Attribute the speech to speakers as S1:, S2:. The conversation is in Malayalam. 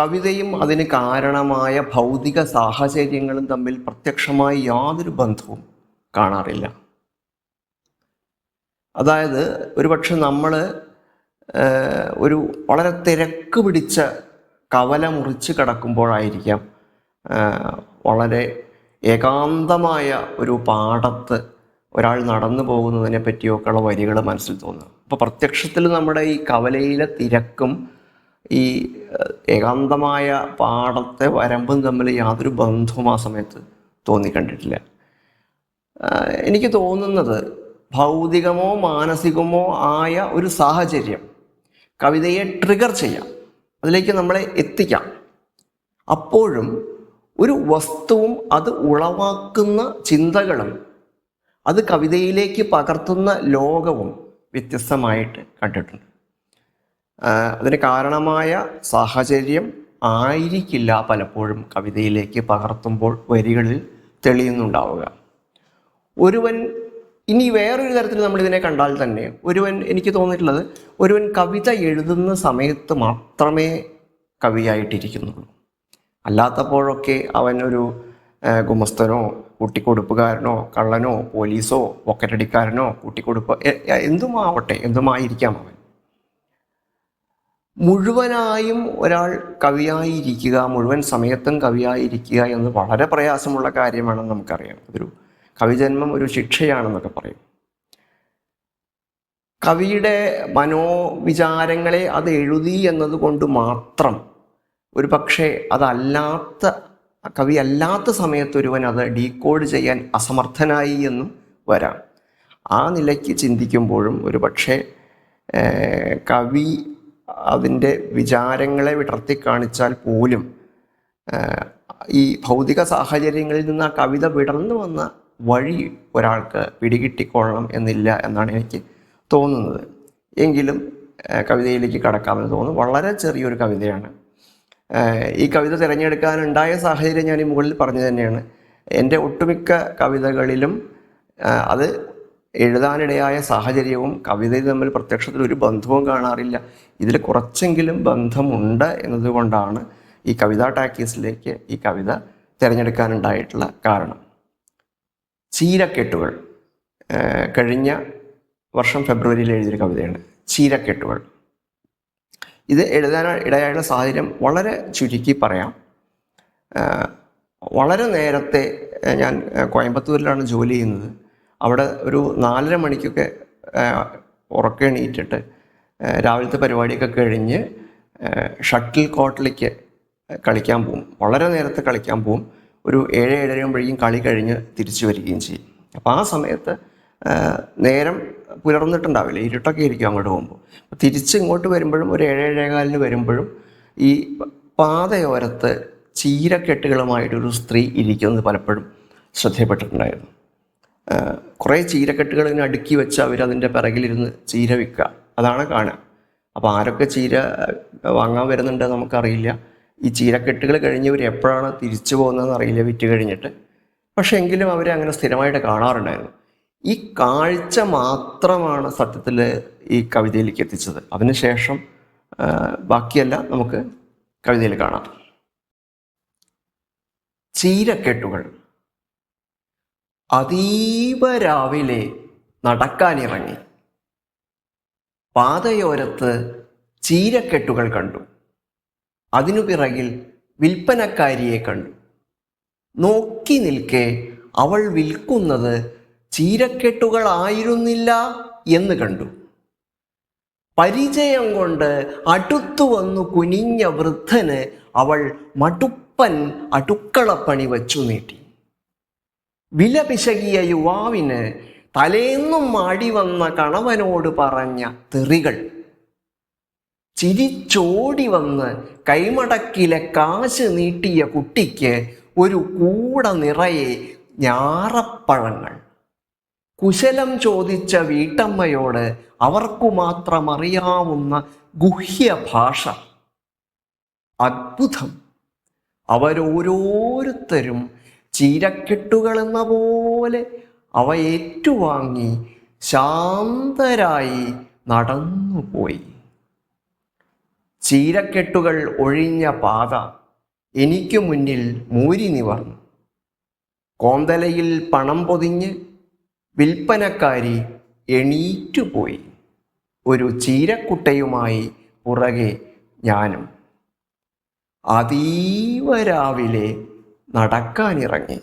S1: കവിതയും അതിന് കാരണമായ ഭൗതിക സാഹചര്യങ്ങളും തമ്മിൽ പ്രത്യക്ഷമായി യാതൊരു ബന്ധവും കാണാറില്ല. അതായത് ഒരുപക്ഷെ നമ്മൾ ഒരു വളരെ തിരക്ക് പിടിച്ച കവല മുറിച്ച് കിടക്കുമ്പോഴായിരിക്കാം വളരെ ഏകാന്തമായ ഒരു പാടത്ത് ഒരാൾ നടന്നു പോകുന്നതിനെ പറ്റിയൊക്കെയുള്ള വരികൾ മനസ്സിൽ തോന്നുന്നത്. അപ്പോൾ പ്രത്യക്ഷത്തിൽ നമ്മുടെ ഈ കവലയിലെ തിരക്കും ഈ ഏകാന്തമായ പാടത്തെ വരമ്പും തമ്മിൽ യാതൊരു ബന്ധവും ആ സമയത്ത് തോന്നിക്കണ്ടിട്ടില്ല. എനിക്ക് തോന്നുന്നത് ഭൗതികമോ മാനസികമോ ആയ ഒരു സാഹചര്യം കവിതയെ ട്രിഗർ ചെയ്യാം അതിലേക്ക് നമ്മളെ എത്തിക്കാം. അപ്പോഴും ഒരു വസ്തുവും അത് ഉളവാക്കുന്ന ചിന്തകളും അത് കവിതയിലേക്ക് പകർത്തുന്ന ലോകവും വ്യത്യസ്തമായിട്ട് കണ്ടിട്ടുണ്ട്. അതിന് കാരണമായ സാഹചര്യം ആയിരിക്കില്ല പലപ്പോഴും കവിതയിലേക്ക് പകർത്തുമ്പോൾ വരികളിൽ തെളിയുന്നുണ്ടാവുക. ഒരുവൻ ഇനി വേറൊരു തരത്തിൽ നമ്മൾ ഇതിനെ കണ്ടാൽ തന്നെ ഒരുവൻ എനിക്ക് തോന്നിയിട്ടുള്ളത് ഒരുവൻ കവിത എഴുതുന്ന സമയത്ത് മാത്രമേ കവിയായിട്ടിരിക്കുന്നുള്ളൂ. അല്ലാത്തപ്പോഴൊക്കെ അവൻ ഒരു ഗുമസ്തനോ കൂട്ടിക്കൊടുപ്പുകാരനോ കള്ളനോ പോലീസോ പൊക്കറ്റടിക്കാരനോ കൂട്ടിക്കൊടുപ്പ് എന്തുമാവട്ടെ എന്തുമായിരിക്കാം അവൻ? മുഴുവനായും ഒരാൾ കവിയായിരിക്കുക മുഴുവൻ സമയത്തും കവിയായിരിക്കുക എന്ന് വളരെ പ്രയാസമുള്ള കാര്യമാണെന്ന് നമുക്കറിയാം. അതൊരു കവിജന്മം ഒരു ശിക്ഷയാണെന്നൊക്കെ പറയും. കവിയുടെ മനോവിചാരങ്ങളെ അത് എഴുതി എന്നതുകൊണ്ട് മാത്രം ഒരു പക്ഷേ അതല്ലാത്ത കവി അല്ലാത്ത സമയത്തൊരുവൻ അത് ഡീകോഡ് ചെയ്യാൻ അസമർത്ഥനായി എന്നും വരാം. ആ നിലയ്ക്ക് ചിന്തിക്കുമ്പോഴും ഒരു പക്ഷേ കവി അതിന്റെ വിചാരങ്ങളെ വിടർത്തി കാണിച്ചാൽ പോലും ഈ ഭൗതിക സാഹചര്യങ്ങളിൽ നിന്ന് ആ കവിത വിടർന്നു വന്ന വഴി ഒരാൾക്ക് പിടികിട്ടിക്കൊള്ളണം എന്നില്ല എന്നാണ് എനിക്ക് തോന്നുന്നത്. എങ്കിലും കവിതയിലേക്ക് കടക്കാമെന്ന് തോന്നുന്നു. വളരെ ചെറിയൊരു കവിതയാണ്. ഈ കവിത തിരഞ്ഞെടുക്കാനുണ്ടായ സാഹചര്യം ഞാൻ ഈ മുകളിൽ പറഞ്ഞു തന്നെയാണ്. എന്റെ ഒട്ടുമിക്ക കവിതകളിലും അത് എഴുതാനിടയായ സാഹചര്യവും കവിതയും തമ്മിൽ പ്രത്യക്ഷത്തിൽ ഒരു ബന്ധവും കാണാറില്ല. ഇതിൽ കുറച്ചെങ്കിലും ബന്ധമുണ്ട് എന്നതുകൊണ്ടാണ് ഈ കവിതാ ടാക്കീസിലേക്ക് ഈ കവിത തിരഞ്ഞെടുക്കാനുണ്ടായിട്ടുള്ള കാരണം. ചീരക്കെട്ടുകൾ കഴിഞ്ഞ വർഷം ഫെബ്രുവരിയിൽ എഴുതിയൊരു കവിതയാണ് ചീരക്കെട്ടുകൾ. ഇത് എഴുതാൻ ഇടയായുള്ള സാഹചര്യം വളരെ ചുരുക്കി പറയാം. വളരെ നേരത്തെ ഞാൻ കോയമ്പത്തൂരിലാണ് ജോലി ചെയ്യുന്നത്. അവിടെ ഒരു നാലര മണിക്കൊക്കെ ഉറക്കം എണീറ്റിട്ട് രാവിലത്തെ പരിപാടിയൊക്കെ കഴിഞ്ഞ് ഷട്ടിൽ കോട്ടിലേക്ക് കളിക്കാൻ പോകും. വളരെ നേരത്തെ കളിക്കാൻ പോകും. ഒരു ഏഴ് ഏഴരയുമ്പോഴേക്കും കളി കഴിഞ്ഞ് തിരിച്ചു വരികയും ചെയ്യും. അപ്പോൾ ആ സമയത്ത് നേരം പുലർന്നിട്ടുണ്ടാവില്ല. ഇരുട്ടൊക്കെ ഇരിക്കും അങ്ങോട്ട് പോകുമ്പോൾ. അപ്പോൾ തിരിച്ച് ഇങ്ങോട്ട് വരുമ്പോഴും ഒരു ഏഴ് ഏഴേകാലിന് വരുമ്പോഴും ഈ പാതയോരത്ത് ചീരക്കെട്ടുകളുമായിട്ടൊരു സ്ത്രീ ഇരിക്കുന്നത് പലപ്പോഴും ശ്രദ്ധയപ്പെട്ടിട്ടുണ്ടായിരുന്നു കുറേ ചീരക്കെട്ടുകൾ ഇങ്ങനെ അടുക്കി വെച്ച് അവരതിന്റെ പിറകിലിരുന്ന് ചീര വിൽക്കുക. അതാണ് കാണുക. അപ്പോൾ ആരൊക്കെ ചീര വാങ്ങാൻ വരുന്നുണ്ട് നമുക്കറിയില്ല. ഈ ചീരക്കെട്ടുകൾ കഴിഞ്ഞവർ എപ്പോഴാണ് തിരിച്ചു പോകുന്നതെന്ന് അറിയില്ല വിറ്റ് കഴിഞ്ഞിട്ട്. പക്ഷേ എങ്കിലും അവരെ അങ്ങനെ സ്ഥിരമായിട്ട് കാണാറുണ്ടായിരുന്നു. ഈ കാഴ്ച മാത്രമാണ് സത്യത്തിൽ ഈ കവിതയിലേക്ക് എത്തിച്ചത്. അതിനുശേഷം ശേഷം ബാക്കിയല്ല നമുക്ക് കവിതയിൽ കാണാം. ചീരക്കെട്ടുകൾ. അതീവ രാവിലെ നടക്കാനിറങ്ങി. പാതയോരത്ത് ചീരക്കെട്ടുകൾ കണ്ടു. അതിനു പിറകിൽ വിൽപ്പനക്കാരിയെ കണ്ടു. നോക്കി നിൽക്കെ അവൾ വിൽക്കുന്നത് ചീരക്കെട്ടുകളായിരുന്നില്ല എന്ന് കണ്ടു. പരിചയം കൊണ്ട് അടുത്തു വന്നു കുനിഞ്ഞ വൃദ്ധന് അവൾ മടുപ്പൻ അടുക്കളപ്പണി വച്ചു നീട്ടി. വില പിശകിയ യുവാവിന് തലേന്നും മാടി വന്ന കണവനോട് പറഞ്ഞ തെറികൾ. ചിരിച്ചോടി വന്ന് കൈമടക്കിലെ കാശ് നീട്ടിയ കുട്ടിക്ക് ഒരു കൂട നിറയെ ഞാറപ്പഴങ്ങൾ. കുശലം ചോദിച്ച വീട്ടമ്മയോട് അവർക്കു മാത്രം അറിയാവുന്ന ഗുഹ്യഭാഷ. അത്ഭുതം. അവരോരോരുത്തരും ചീരക്കെട്ടുകളെന്ന പോലെ അവ ഏറ്റുവാങ്ങി ശാന്തരായി നടന്നുപോയി. ചീരക്കെട്ടുകൾ ഒഴിഞ്ഞ പാത എനിക്ക് മുന്നിൽ മൂരി നിവർന്നു. കോന്തലയിൽ പണം പൊതിഞ്ഞ് വിൽപ്പനക്കാരി എണീറ്റുപോയി. ഒരു ചീരക്കുട്ടയുമായി പുറകെ ഞാനും. അതീവ രാവിലെ നടക്കാനിറങ്ങി.